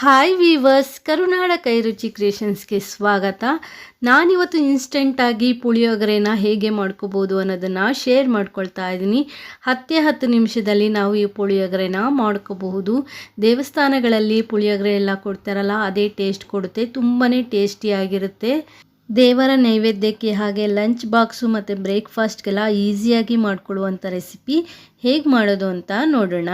Hi viewers ಕರುನಾಡ ಕೈರುಚಿ ಕ್ರಿಯೇಷನ್ಸ್ಗೆ ಸ್ವಾಗತ. ನಾನಿವತ್ತು ಇನ್ಸ್ಟೆಂಟಾಗಿ ಪುಳಿಯೋಗರೆನ ಹೇಗೆ ಮಾಡ್ಕೋಬೋದು ಅನ್ನೋದನ್ನು ಶೇರ್ ಮಾಡ್ಕೊಳ್ತಾ ಇದ್ದೀನಿ. ಹತ್ತೇ ಹತ್ತು ನಿಮಿಷದಲ್ಲಿ ನಾವು ಈ ಪುಳಿಯೋಗರೆನ ಮಾಡ್ಕೋಬಹುದು. ದೇವಸ್ಥಾನಗಳಲ್ಲಿ ಪುಳಿಯೋಗರೆ ಎಲ್ಲ ಕೊಡ್ತಾರಲ್ಲ, ಅದೇ ಟೇಸ್ಟ್ ಕೊಡುತ್ತೆ ತುಂಬಾ ಟೇಸ್ಟಿಯಾಗಿರುತ್ತೆ ದೇವರ ನೈವೇದ್ಯಕ್ಕೆ ಹಾಗೆ ಲಂಚ್ ಬಾಕ್ಸು ಮತ್ತು ಬ್ರೇಕ್ಫಾಸ್ಟ್ಗೆಲ್ಲ ಈಸಿಯಾಗಿ ಮಾಡಿಕೊಳ್ಳುವಂಥ ರೆಸಿಪಿ ಹೇಗೆ ಮಾಡೋದು ಅಂತ ನೋಡೋಣ.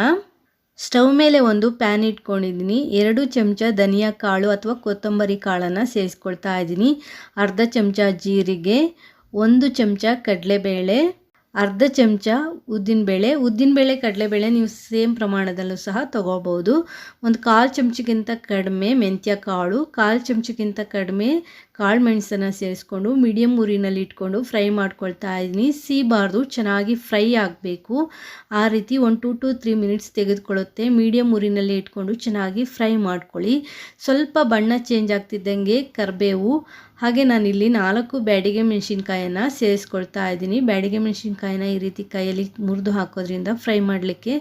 ಸ್ಟವ್ ಮೇಲೆ ಒಂದು ಪ್ಯಾನ್ ಇಟ್ಕೊಂಡಿದ್ದೀನಿ. ಎರಡು ಚಮಚ ಧನಿಯಾ ಕಾಳು ಅಥವಾ ಕೊತ್ತಂಬರಿ ಕಾಳನ್ನು ಸೇರಿಸ್ಕೊಳ್ತಾ ಇದ್ದೀನಿ. ಅರ್ಧ ಚಮಚ ಜೀರಿಗೆ, ಒಂದು ಚಮಚ ಕಡಲೆಬೇಳೆ, ಅರ್ಧ ಚಮಚ ಉದ್ದಿನಬೇಳೆ. ಉದ್ದಿನಬೇಳೆ, ಕಡಲೆಬೇಳೆ ನೀವು ಸೇಮ್ ಪ್ರಮಾಣದಲ್ಲೂ ಸಹ ತೊಗೋಬೋದು. ಒಂದು ಕಾಲು ಚಮಚಕ್ಕಿಂತ ಕಡಿಮೆ ಮೆಂತ್ಯ ಕಾಳು, ಕಾಲು ಚಮಚಕ್ಕಿಂತ ಕಡಿಮೆ ಕಾಳು ಮೆಣಸನ್ನು ಸೇರಿಸ್ಕೊಂಡು ಮೀಡಿಯಮ್ ಉರಿನಲ್ಲಿ ಇಟ್ಕೊಂಡು ಫ್ರೈ ಮಾಡ್ಕೊಳ್ತಾ ಇದ್ದೀನಿ. ಸೀಬಾರ್ದು, ಚೆನ್ನಾಗಿ ಫ್ರೈ ಆಗಬೇಕು. ಆ ರೀತಿ ಒಂದು ಟು ಟು ತ್ರೀ ಮಿನಿಟ್ಸ್ ತೆಗೆದುಕೊಳ್ಳುತ್ತೆ. ಮೀಡಿಯಮ್ ಉರಿನಲ್ಲಿ ಇಟ್ಕೊಂಡು ಚೆನ್ನಾಗಿ ಫ್ರೈ ಮಾಡ್ಕೊಳ್ಳಿ. ಸ್ವಲ್ಪ ಬಣ್ಣ ಚೇಂಜ್ ಆಗ್ತಿದ್ದಂಗೆ ಕರಿಬೇವು. ಹಾಗೆ ನಾನಿಲ್ಲಿ ನಾಲ್ಕು ಬ್ಯಾಡಿಗೆ ಮೆಣಸಿನ್ಕಾಯನ್ನು ಸೇರಿಸ್ಕೊಳ್ತಾ ಇದ್ದೀನಿ. ಬ್ಯಾಡಿಗೆ ಮೆಣಸಿನ್ಕಾಯಿನ ಈ ರೀತಿ ಕೈಯಲ್ಲಿ ಮುರಿದು ಹಾಕೋದ್ರಿಂದ ಫ್ರೈ ಮಾಡಲಿಕ್ಕೆ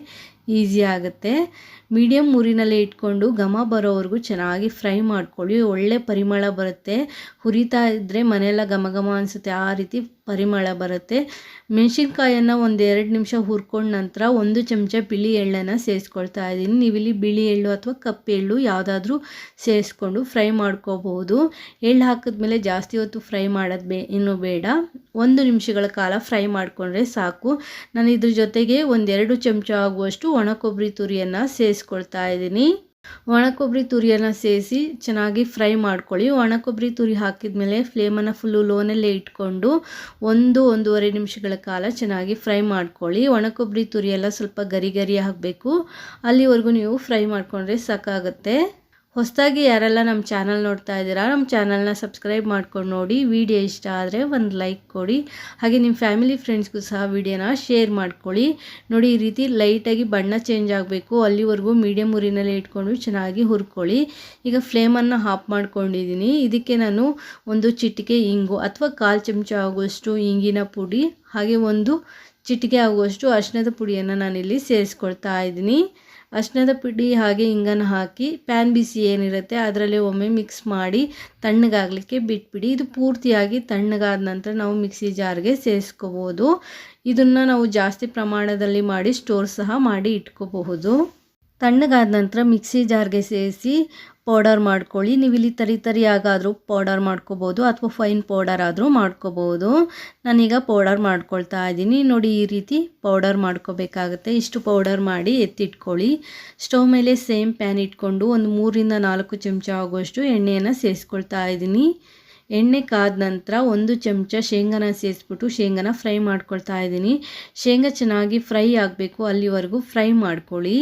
ಈಸಿ ಆಗುತ್ತೆ. ಮೀಡಿಯಮ್ ಉರಿನಲ್ಲೇ ಇಟ್ಕೊಂಡು ಘಮ ಬರೋವರೆಗೂ ಚೆನ್ನಾಗಿ ಫ್ರೈ ಮಾಡ್ಕೊಳ್ಳಿ. ಒಳ್ಳೆ ಪರಿಮಳ ಬರುತ್ತೆ. ಹುರಿತಾ ಇದ್ದರೆ ಮನೆಯೆಲ್ಲ ಘಮ ಘಮ ಅನಿಸುತ್ತೆ. ಆ ರೀತಿ ಪರಿಮಳ ಬರುತ್ತೆ. ಮೆಣಸಿನ್ಕಾಯನ್ನು ಒಂದು ಎರಡು ನಿಮಿಷ ಹುರ್ಕೊಂಡ ನಂತರ ಒಂದು ಚಮಚ ಬಿಳಿ ಎಳ್ಳನ್ನು ಸೇರಿಸ್ಕೊಳ್ತಾ ಇದ್ದೀನಿ. ನೀವಿಲ್ಲಿ ಬಿಳಿ ಎಳ್ಳು ಅಥವಾ ಕಪ್ಪು ಎಳ್ಳು ಯಾವುದಾದ್ರೂ ಸೇರಿಸ್ಕೊಂಡು ಫ್ರೈ ಮಾಡ್ಕೋಬಹುದು. ಎಳ್ಳು ಹಾಕಿದ್ಮೇಲೆ ಜಾಸ್ತಿ ಹೊತ್ತು ಫ್ರೈ ಮಾಡೋದು ಬೇ ಇನ್ನೂ ಬೇಡ. ಒಂದು ನಿಮಿಷಗಳ ಕಾಲ ಫ್ರೈ ಮಾಡಿಕೊಂಡ್ರೆ ಸಾಕು. ನಾನು ಇದ್ರ ಜೊತೆಗೆ ಒಂದೆರಡು ಚಮಚ ಆಗುವಷ್ಟು ಒಣ ಕೊಬ್ಬರಿ ತುರಿಯನ್ನು ಸೇರಿಸ್ಕೊಳ್ತಾ ಇದ್ದೀನಿ. ಒಣ ಕೊಬ್ಬರಿ ತುರಿಯನ್ನು ಸೇರಿಸಿ ಚೆನ್ನಾಗಿ ಫ್ರೈ ಮಾಡ್ಕೊಳ್ಳಿ. ಒಣ ಕೊಬ್ಬರಿ ತುರಿ ಹಾಕಿದ ಮೇಲೆ ಫ್ಲೇಮನ್ನು ಫುಲ್ಲು ಲೋನಲ್ಲೇ ಇಟ್ಕೊಂಡು ಒಂದು, ಒಂದೂವರೆ ನಿಮಿಷಗಳ ಕಾಲ ಚೆನ್ನಾಗಿ ಫ್ರೈ ಮಾಡ್ಕೊಳ್ಳಿ. ಒಣ ಕೊಬ್ಬರಿ ತುರಿ ಎಲ್ಲ ಸ್ವಲ್ಪ ಗರಿ ಗರಿ ಹಾಕಬೇಕು ಅಲ್ಲಿವರೆಗೂ ನೀವು ಫ್ರೈ ಮಾಡಿಕೊಂಡ್ರೆ ಸಾಕಾಗುತ್ತೆ. ಹೊಸದಾಗಿ ಯಾರೆಲ್ಲ ನಮ್ಮ ಚಾನಲ್ ನೋಡ್ತಾ ಇದ್ದೀರಾ, ನಮ್ಮ ಚಾನಲ್ನ ಸಬ್ಸ್ಕ್ರೈಬ್ ಮಾಡ್ಕೊಂಡು ನೋಡಿ. ವಿಡಿಯೋ ಇಷ್ಟ ಆದರೆ ಒಂದು ಲೈಕ್ ಕೊಡಿ. ಹಾಗೆ ನಿಮ್ಮ ಫ್ಯಾಮಿಲಿ ಫ್ರೆಂಡ್ಸ್ಗೂ ಸಹ ವಿಡಿಯೋನ ಶೇರ್ ಮಾಡ್ಕೊಳ್ಳಿ. ನೋಡಿ, ಈ ರೀತಿ ಲೈಟಾಗಿ ಬಣ್ಣ ಚೇಂಜ್ ಆಗಬೇಕು. ಅಲ್ಲಿವರೆಗೂ ಮೀಡಿಯಮ್ ಉರಿನಲ್ಲೇ ಇಟ್ಕೊಂಡು ಚೆನ್ನಾಗಿ ಹುರ್ಕೊಳ್ಳಿ. ಈಗ ಫ್ಲೇಮನ್ನು ಹಾಫ್ ಮಾಡ್ಕೊಂಡಿದ್ದೀನಿ. ಇದಕ್ಕೆ ನಾನು ಒಂದು ಚಿಟಿಕೆ ಇಂಗು ಅಥವಾ ಕಾಲು ಚಮಚ ಆಗುವಷ್ಟು ಇಂಗಿನ ಪುಡಿ, ಹಾಗೆ ಒಂದು ಚಿಟಿಕೆ ಆಗುವಷ್ಟು ಅರ್ಶಿನದ ಪುಡಿಯನ್ನು ನಾನಿಲ್ಲಿ ಸೇರಿಸ್ಕೊಳ್ತಾ ಇದ್ದೀನಿ. ಅರ್ಶಿಣದ ಪುಡಿ ಹಾಗೆ ಹಿಂಗನ್ನು ಹಾಕಿ ಪ್ಯಾನ್ ಬಿಸಿ ಏನಿರುತ್ತೆ ಅದರಲ್ಲಿ ಒಮ್ಮೆ ಮಿಕ್ಸ್ ಮಾಡಿ ತಣ್ಣಗಾಗಲಿಕ್ಕೆ ಬಿಟ್ಬಿಡಿ. ಇದು ಪೂರ್ತಿಯಾಗಿ ತಣ್ಣಗಾದ ನಂತರ ನಾವು ಮಿಕ್ಸಿ ಜಾರ್ಗೆ ಸೇರಿಸ್ಕೋಬೋದು. ಇದನ್ನು ನಾವು ಜಾಸ್ತಿ ಪ್ರಮಾಣದಲ್ಲಿ ಮಾಡಿ ಸ್ಟೋರ್ ಸಹ ಮಾಡಿ ಇಟ್ಕೋಬಹುದು. ತಣ್ಣಗಾದ ನಂತರ ಮಿಕ್ಸಿ ಜಾರ್ಗೆ ಸೇರಿಸಿ ಪೌಡರ್ ಮಾಡ್ಕೊಳ್ಳಿ. ನೀವು ಇಲ್ಲಿ ತರಿ ತರಿಯಾಗಾದರೂ ಪೌಡರ್ ಮಾಡ್ಕೋಬೋದು ಅಥವಾ ಫೈನ್ ಪೌಡರ್ ಆದರೂ ಮಾಡ್ಕೋಬೋದು. ನಾನೀಗ ಪೌಡರ್ ಮಾಡ್ಕೊಳ್ತಾ ಇದ್ದೀನಿ. ನೋಡಿ, ಈ ರೀತಿ ಪೌಡರ್ ಮಾಡ್ಕೋಬೇಕಾಗುತ್ತೆ. ಇಷ್ಟು ಪೌಡರ್ ಮಾಡಿ ಎತ್ತಿಟ್ಕೊಳ್ಳಿ. ಸ್ಟವ್ ಮೇಲೆ ಸೇಮ್ ಪ್ಯಾನ್ ಇಟ್ಕೊಂಡು ಒಂದು ಮೂರಿಂದ ನಾಲ್ಕು ಚಮಚ ಆಗುವಷ್ಟು ಎಣ್ಣೆಯನ್ನು ಸೇರಿಸ್ಕೊಳ್ತಾ ಇದ್ದೀನಿ. ಎಣ್ಣೆ ಕಾದ ನಂತರ ಒಂದು ಚಮಚ ಶೇಂಗಾನ ಸೇರಿಸ್ಬಿಟ್ಟು ಶೇಂಗಾನ ಫ್ರೈ ಮಾಡ್ಕೊಳ್ತಾ ಇದ್ದೀನಿ. ಶೇಂಗಾ ಚೆನ್ನಾಗಿ ಫ್ರೈ ಆಗಬೇಕು. ಅಲ್ಲಿವರೆಗೂ ಫ್ರೈ ಮಾಡ್ಕೊಳ್ಳಿ.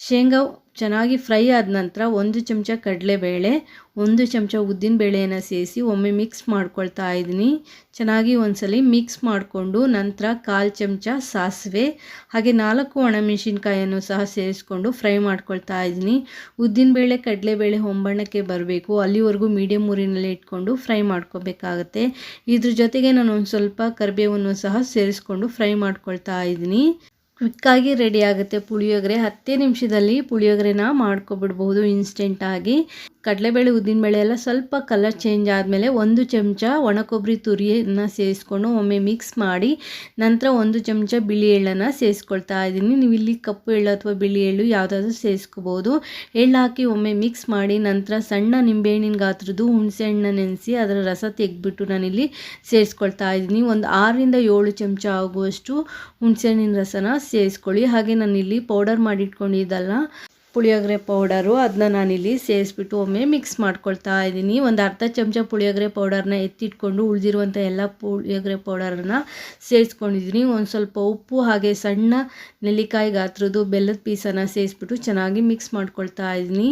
ಶೇಂಗಾ ಚೆನ್ನಾಗಿ ಫ್ರೈ ಆದ ನಂತರ ಒಂದು ಚಮಚ ಕಡಲೆಬೇಳೆ ಒಂದು ಚಮಚ ಉದ್ದಿನ ಬೇಳೆಯನ್ನು ಸೇರಿಸಿ ಒಮ್ಮೆ ಮಿಕ್ಸ್ ಮಾಡ್ಕೊಳ್ತಾ ಇದ್ದೀನಿ. ಚೆನ್ನಾಗಿ ಒಂದ್ಸಲಿ ಮಿಕ್ಸ್ ಮಾಡಿಕೊಂಡು ನಂತರ ಕಾಲು ಚಮಚ ಸಾಸಿವೆ, ಹಾಗೆ ನಾಲ್ಕು ಒಣಮೆಣಸಿನ್ಕಾಯನ್ನು ಸಹ ಸೇರಿಸ್ಕೊಂಡು ಫ್ರೈ ಮಾಡ್ಕೊಳ್ತಾ ಇದ್ದೀನಿ. ಉದ್ದಿನಬೇಳೆ ಕಡಲೆಬೇಳೆ ಹೊಂಬಣ್ಣಕ್ಕೆ ಬರಬೇಕು. ಅಲ್ಲಿವರೆಗೂ ಮೀಡಿಯಮ್ ಊರಿನಲ್ಲಿ ಇಟ್ಕೊಂಡು ಫ್ರೈ ಮಾಡ್ಕೋಬೇಕಾಗತ್ತೆ. ಇದ್ರ ಜೊತೆಗೆ ನಾನು ಒಂದು ಸ್ವಲ್ಪ ಕರಿಬೇವನ್ನು ಸಹ ಸೇರಿಸ್ಕೊಂಡು ಫ್ರೈ ಮಾಡ್ಕೊಳ್ತಾ ಇದ್ದೀನಿ. ಕ್ವಿಕ್ಕಾಗಿ ರೆಡಿ ಆಗುತ್ತೆ ಪುಳಿಯೋಗರೆ. ಹತ್ತೇ ನಿಮಿಷದಲ್ಲಿ ಪುಳಿಯೋಗರೆನ ಮಾಡ್ಕೊಬಿಡ್ಬಹುದು ಇನ್ಸ್ಟೆಂಟಾಗಿ ಕಡಲೆಬೇಳೆ, ಉದ್ದಿನಬೇಳೆ ಎಲ್ಲ ಸ್ವಲ್ಪ ಕಲರ್ ಚೇಂಜ್ ಆದಮೇಲೆ ಒಂದು ಚಮಚ ಒಣ ಕೊಬ್ಬರಿ ತುರಿಯನ್ನು ಸೇರಿಸ್ಕೊಂಡು ಒಮ್ಮೆ ಮಿಕ್ಸ್ ಮಾಡಿ, ನಂತರ ಒಂದು ಚಮಚ ಬಿಳಿ ಎಳ್ಳನ್ನು ಸೇರಿಸ್ಕೊಳ್ತಾ ಇದ್ದೀನಿ. ನೀವು ಇಲ್ಲಿ ಕಪ್ಪು ಎಳ್ಳು ಅಥವಾ ಬಿಳಿ ಎಳ್ಳು ಯಾವುದಾದ್ರೂ ಸೇರಿಸ್ಕೋಬೋದು ಎಳ್ಳು ಹಾಕಿ ಒಮ್ಮೆ ಮಿಕ್ಸ್ ಮಾಡಿ, ನಂತರ ಸಣ್ಣ ನಿಂಬೆಹಣ್ಣಿನ ಗಾತ್ರದ್ದು ಹುಣಸೆ ಹಣ್ಣು ನೆನೆಸಿ ಅದರ ರಸ ತೆಗೆದ್ಬಿಟ್ಟು ನಾನಿಲ್ಲಿ ಸೇರಿಸ್ಕೊಳ್ತಾ ಇದ್ದೀನಿ. ಒಂದು ಆರರಿಂದ ಏಳು ಚಮಚ ಆಗುವಷ್ಟು ಹುಣಸೆಹಣ್ಣಿನ ರಸನ ಸೇರಿಸ್ಕೊಳ್ಳಿ ಹಾಗೆ ನಾನಿಲ್ಲಿ ಪೌಡರ್ ಮಾಡಿಟ್ಕೊಂಡಿದ್ದಲ್ಲ, ಪುಳಿಯೋಗರೆ ಪೌಡರು ಅದನ್ನ ನಾನಿಲ್ಲಿ ಸೇರಿಸ್ಬಿಟ್ಟು ಒಮ್ಮೆ ಮಿಕ್ಸ್ ಮಾಡ್ಕೊಳ್ತಾ ಇದ್ದೀನಿ. ಒಂದು ಅರ್ಧ ಚಮಚ ಪುಳಿಯೋಗರೆ ಪೌಡರ್ನ ಎತ್ತಿಟ್ಕೊಂಡು ಉಳಿದಿರುವಂಥ ಎಲ್ಲ ಪುಳಿಯೋಗರೆ ಪೌಡರನ್ನು ಸೇರಿಸ್ಕೊಂಡಿದ್ದೀನಿ ಒಂದು ಸ್ವಲ್ಪ ಉಪ್ಪು ಹಾಗೆ ಸಣ್ಣ ನೆಲ್ಲಿಕಾಯಿ ಗಾತ್ರದ್ದು ಬೆಲ್ಲದ ಪೀಸನ್ನು ಸೇರಿಸ್ಬಿಟ್ಟು ಚೆನ್ನಾಗಿ ಮಿಕ್ಸ್ ಮಾಡ್ಕೊಳ್ತಾ ಇದ್ದೀನಿ.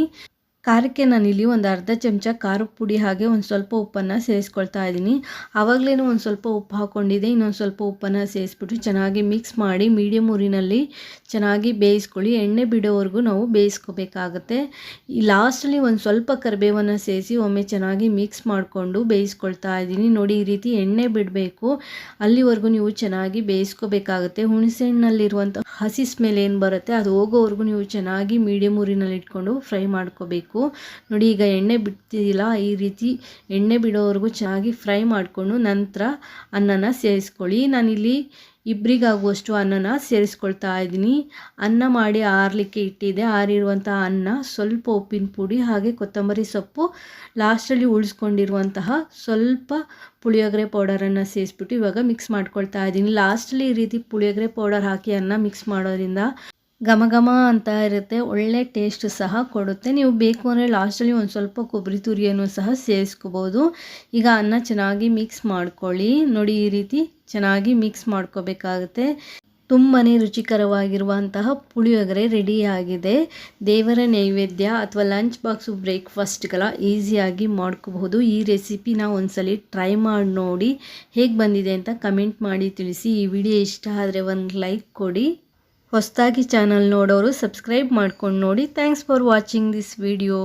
ಖಾರಕ್ಕೆ ನಾನಿಲ್ಲಿ ಒಂದು ಅರ್ಧ ಚಮಚ ಖಾರದ ಪುಡಿ ಹಾಗೆ ಒಂದು ಸ್ವಲ್ಪ ಉಪ್ಪನ್ನು ಸೇರಿಸ್ಕೊಳ್ತಾ ಇದ್ದೀನಿ. ಆವಾಗಲೇ ಒಂದು ಸ್ವಲ್ಪ ಉಪ್ಪು ಹಾಕ್ಕೊಂಡಿದ್ದೆ, ಇನ್ನೊಂದು ಸ್ವಲ್ಪ ಉಪ್ಪನ್ನು ಸೇರಿಸ್ಬಿಟ್ಟು ಚೆನ್ನಾಗಿ ಮಿಕ್ಸ್ ಮಾಡಿ ಮೀಡಿಯಮ್ ಊರಿನಲ್ಲಿ ಚೆನ್ನಾಗಿ ಬೇಯಿಸ್ಕೊಳ್ಳಿ. ಎಣ್ಣೆ ಬಿಡೋವರೆಗೂ ನಾವು ಬೇಯಿಸ್ಕೋಬೇಕಾಗತ್ತೆ. ಈ ಲಾಸ್ಟಲ್ಲಿ ಒಂದು ಸ್ವಲ್ಪ ಕರಿಬೇವನ್ನು ಸೇರಿಸಿ ಒಮ್ಮೆ ಚೆನ್ನಾಗಿ ಮಿಕ್ಸ್ ಮಾಡಿಕೊಂಡು ಬೇಯಿಸ್ಕೊಳ್ತಾ ಇದ್ದೀನಿ. ನೋಡಿ, ಈ ರೀತಿ ಎಣ್ಣೆ ಬಿಡಬೇಕು. ಅಲ್ಲಿವರೆಗೂ ನೀವು ಚೆನ್ನಾಗಿ ಬೇಯಿಸ್ಕೋಬೇಕಾಗತ್ತೆ. ಹುಣಸೆ ಹಣ್ಣಲ್ಲಿರುವಂಥ ಹಸಿ ಸ್ಮೆಲ್ ಏನು ಬರುತ್ತೆ, ಅದು ಹೋಗೋವರೆಗೂ ನೀವು ಚೆನ್ನಾಗಿ ಮೀಡಿಯಮ್ ಊರಿನಲ್ಲಿ ಇಟ್ಕೊಂಡು ಫ್ರೈ ಮಾಡ್ಕೋಬೇಕು. ಮಾಡಬೇಕು. ನೋಡಿ, ಈಗ ಎಣ್ಣೆ ಬಿಡ್ತಿದ್ದಿಲ್ಲ ಈ ರೀತಿ ಎಣ್ಣೆ ಬಿಡೋವರೆಗೂ ಚೆನ್ನಾಗಿ ಫ್ರೈ ಮಾಡಿಕೊಂಡು ನಂತರ ಅನ್ನನ ಸೇರಿಸ್ಕೊಳ್ಳಿ. ನಾನಿಲ್ಲಿ ಇಬ್ಬರಿಗಾಗುವಷ್ಟು ಅನ್ನನ ಸೇರಿಸ್ಕೊಳ್ತಾ ಇದ್ದೀನಿ. ಅನ್ನ ಮಾಡಿ ಆರಲಿಕ್ಕೆ ಇಟ್ಟಿದ್ದೆ ಆರಿರುವಂಥ ಅನ್ನ ಸ್ವಲ್ಪ ಉಪ್ಪಿನ ಪುಡಿ ಹಾಗೆ ಕೊತ್ತಂಬರಿ ಸೊಪ್ಪು, ಲಾಸ್ಟಲ್ಲಿ ಉಳಿಸ್ಕೊಂಡಿರುವಂತಹ ಸ್ವಲ್ಪ ಪುಳಿಯೋಗರೆ ಪೌಡರನ್ನು ಸೇರಿಸ್ಬಿಟ್ಟು ಇವಾಗ ಮಿಕ್ಸ್ ಮಾಡ್ಕೊಳ್ತಾ ಇದ್ದೀನಿ. ಲಾಸ್ಟಲ್ಲಿ ಈ ರೀತಿ ಪುಳಿಯೋಗರೆ ಪೌಡರ್ ಹಾಕಿ ಅನ್ನ ಮಿಕ್ಸ್ ಮಾಡೋದ್ರಿಂದ ಘಮ ಘಮ ಅಂತ ಇರುತ್ತೆ, ಒಳ್ಳೆ ಟೇಸ್ಟ್ ಸಹ ಕೊಡುತ್ತೆ. ನೀವು ಬೇಕು ಅಂದರೆ ಲಾಸ್ಟಲ್ಲಿ ಒಂದು ಸ್ವಲ್ಪ ಕೊಬ್ಬರಿ ತುರಿಯನ್ನು ಸಹ ಸೇರಿಸ್ಕೋಬೋದು. ಈಗ ಅನ್ನ ಚೆನ್ನಾಗಿ ಮಿಕ್ಸ್ ಮಾಡ್ಕೊಳ್ಳಿ. ನೋಡಿ ಈ ರೀತಿ ಚೆನ್ನಾಗಿ ಮಿಕ್ಸ್ ಮಾಡ್ಕೋಬೇಕಾಗುತ್ತೆ. ತುಂಬಾ ರುಚಿಕರವಾಗಿರುವಂತಹ ಪುಳಿಯೋಗರೆ ರೆಡಿಯಾಗಿದೆ ದೇವರ ನೈವೇದ್ಯ ಅಥವಾ ಲಂಚ್ ಬಾಕ್ಸು ಬ್ರೇಕ್ಫಾಸ್ಟ್ಗಳ ಈಸಿಯಾಗಿ ಮಾಡ್ಕೋಬಹುದು. ಈ ರೆಸಿಪಿನ ಒಂದ್ಸಲಿ ಟ್ರೈ ಮಾಡಿ ನೋಡಿ ಹೇಗೆ ಬಂದಿದೆ ಅಂತ ಕಮೆಂಟ್ ಮಾಡಿ ತಿಳಿಸಿ. ಈ ವಿಡಿಯೋ ಇಷ್ಟ ಆದರೆ ಒಂದು ಲೈಕ್ ಕೊಡಿ. ಹೊಸದಾಗಿ ಚಾನಲ್ ನೋಡೋರು ಸಬ್ಸ್ಕ್ರೈಬ್ ಮಾಡ್ಕೊಂಡು ನೋಡಿ. Thanks for watching this video